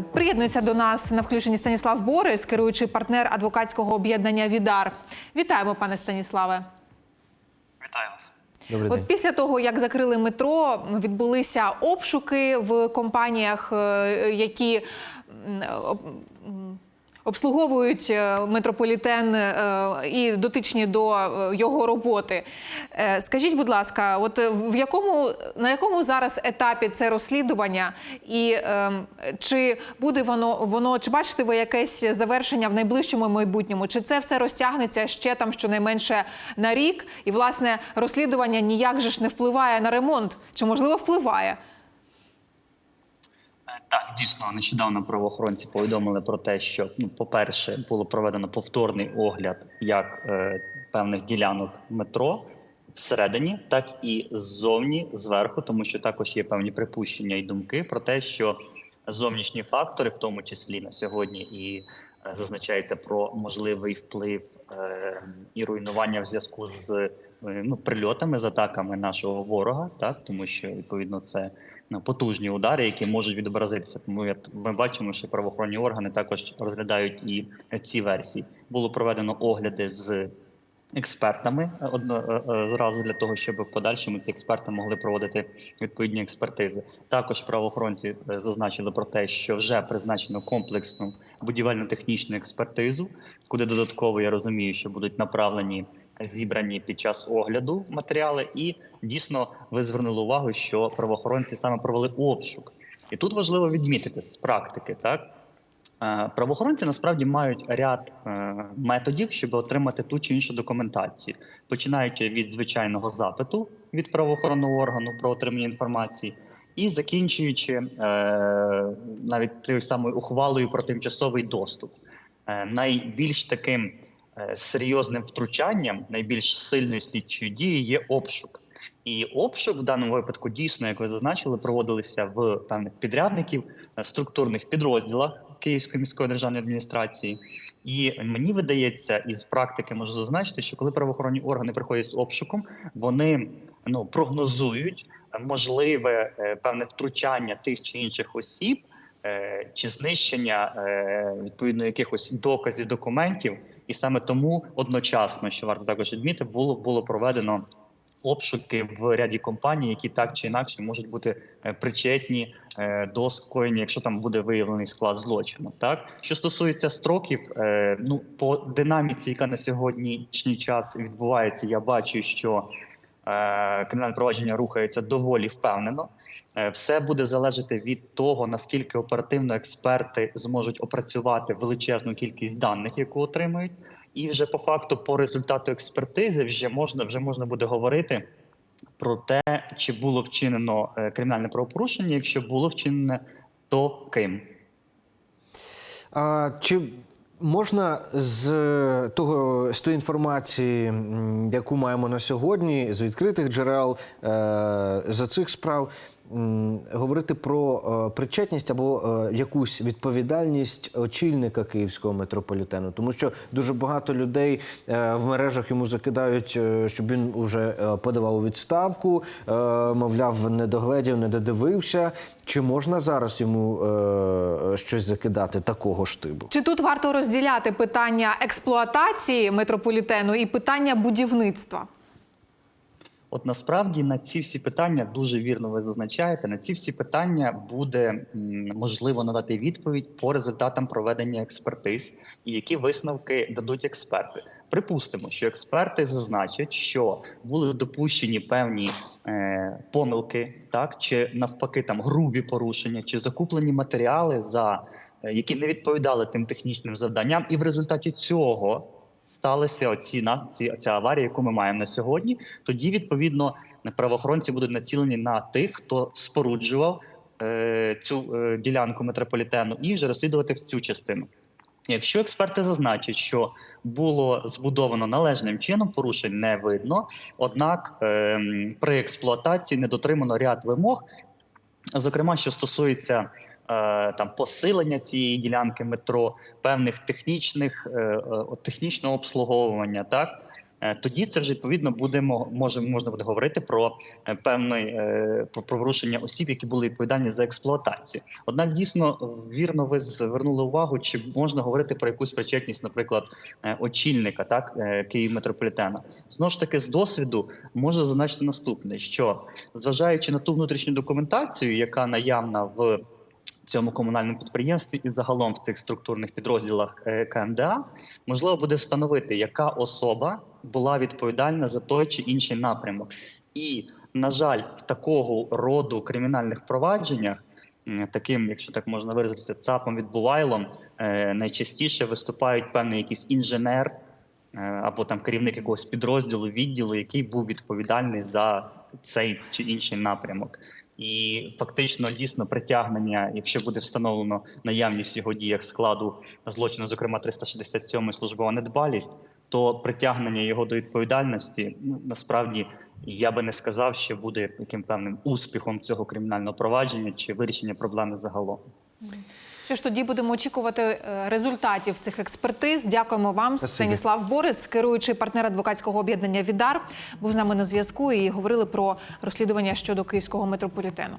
Приєднується до нас на включенні Станіслав Борис, керуючий партнер адвокатського об'єднання Відар. Вітаємо, пане Станіславе. Вітаю вас. Добрий От день. після того, як закрили метро, відбулися обшуки в компаніях, е, які обслуговують е, метрополітен е, і дотичні до е, його роботи. Скажіть, будь ласка, от в якому на якому зараз етапі це розслідування, і чи буде воно воно, чи бачите ви якесь завершення в найближчому майбутньому? Чи це все розтягнеться ще там щонайменше на рік? І власне розслідування ніяк же ж не впливає на ремонт, чи можливо впливає? Так, дійсно, нещодавно правоохоронці повідомили про те, що ну, по-перше, було проведено повторний огляд як е, певних ділянок метро всередині, так і ззовні зверху, тому що також є певні припущення і думки про те, що зовнішні фактори, в тому числі на сьогодні, і е, зазначається про можливий вплив е, і руйнування в зв'язку з ну, прильотами з атаками нашого ворога, так тому що відповідно це ну, потужні удари, які можуть відобразитися. Тому я ми бачимо, що правоохоронні органи також розглядають і ці версії. Було проведено огляди з експертами е, е, е, зразу для того, щоб в подальшому ці експерти могли проводити відповідні експертизи. Також правоохоронці е, зазначили про те, що вже призначено комплексну будівельно-технічну експертизу, куди додатково я розумію, що будуть направлені зібрані під час огляду матеріали, і дійсно ви звернули увагу, що правоохоронці саме провели обшук. І тут важливо відмітити з практики, так Е, Правоохоронці насправді мають ряд е, методів, щоб отримати ту чи іншу документацію, починаючи від звичайного запиту від правоохоронного органу про отримання інформації, і закінчуючи е, навіть тією самою ухвалою про тимчасовий доступ. Найбільш таким серйозним втручанням, найбільш сильною слідчою дією є обшук. І обшук в даному випадку дійсно, як ви зазначили, проводилися в певних підрядників, е, структурних підрозділах Київської міської державної адміністрації. І мені видається, із практики можу зазначити, що коли правоохоронні органи приходять з обшуком, вони ну прогнозують е, можливе е, певне втручання тих чи інших осіб. е, Чи знищення е, відповідно якихось доказів документів, і саме тому одночасно, що варто також відмітити, було було проведено обшуки в ряді компаній, які так чи інакше можуть бути е, причетні е, до скоєння, якщо там буде виявлений склад злочину. Так що стосується строків, е, ну по динаміці, яка на сьогоднішній час відбувається, я бачу, що кримінальне провадження рухається доволі впевнено. Е, Все буде залежати від того, наскільки оперативно експерти зможуть опрацювати величезну кількість даних, яку отримують. І вже по факту, по результату експертизи, вже можна вже можна буде говорити про те, чи було вчинено е, кримінальне правопорушення. Якщо було вчинене, то ким. А, чи можна з того з тої інформації, яку маємо на сьогодні, з відкритих джерел е, за цих справ, говорити про е, причетність або е, якусь відповідальність очільника київського метрополітену? Тому що дуже багато людей е, в мережах йому закидають, щоб він уже подавав у відставку, мовляв, не догледів, не додивився. Чи можна зараз йому щось закидати такого штибу? Чи тут варто розділяти питання експлуатації метрополітену і питання будівництва? От насправді на ці всі питання дуже вірно ви зазначаєте. На ці всі питання буде можливо надати відповідь по результатам проведення експертиз, і які висновки дадуть експерти. Припустимо, що експерти зазначать, що були допущені певні е, помилки, так чи навпаки, там грубі порушення, чи закуплені матеріали за е, які не відповідали тим технічним завданням, і в результаті цього сталися оці ці ця аварія, яку ми маємо на сьогодні. Тоді відповідно правоохоронці будуть націлені на тих, хто споруджував е, цю е, ділянку метрополітену, і вже розслідувати в цю частину. Якщо експерти зазначать, що було збудовано належним чином, порушень не видно однак ем, при експлуатації не дотримано ряд вимог, зокрема, що стосується е, там посилення цієї ділянки метро, певних технічних е, е, технічного обслуговування, так е, тоді це вже відповідно будемо може можна буде говорити про е, певний е, про порушення осіб, які були відповідальні за експлуатацію. Однак дійсно вірно ви звернули увагу, чи можна говорити про якусь причетність, наприклад, е, очільника так е, Київметрополітена. Знову ж таки, з досвіду можу зазначити наступне: що зважаючи на ту внутрішню документацію, яка наявна в цьому комунальному підприємстві і загалом в цих структурних підрозділах е, КМДА, можливо буде встановити, яка особа була відповідальна за той чи інший напрямок. І, на жаль, в такого роду кримінальних провадженнях, таким, якщо так можна виразитися, ЦАПом відбувайлом, е, найчастіше виступають певний якийсь інженер е, або там керівник якогось підрозділу, відділу, який був відповідальний за цей чи інший напрямок. І фактично дійсно притягнення, якщо буде встановлено наявність його діях складу злочину, зокрема 367 службова недбалість, то притягнення його до відповідальності ну насправді я би не сказав, що буде яким певним успіхом цього кримінального провадження чи вирішення проблеми загалом. Що ж тоді будемо очікувати е, результатів цих експертиз. Дякуємо вам, Спасибо. Станіслав Борис, керуючий партнер адвокатського об'єднання Відар, був з нами на зв'язку і говорили про розслідування щодо київського метрополітену.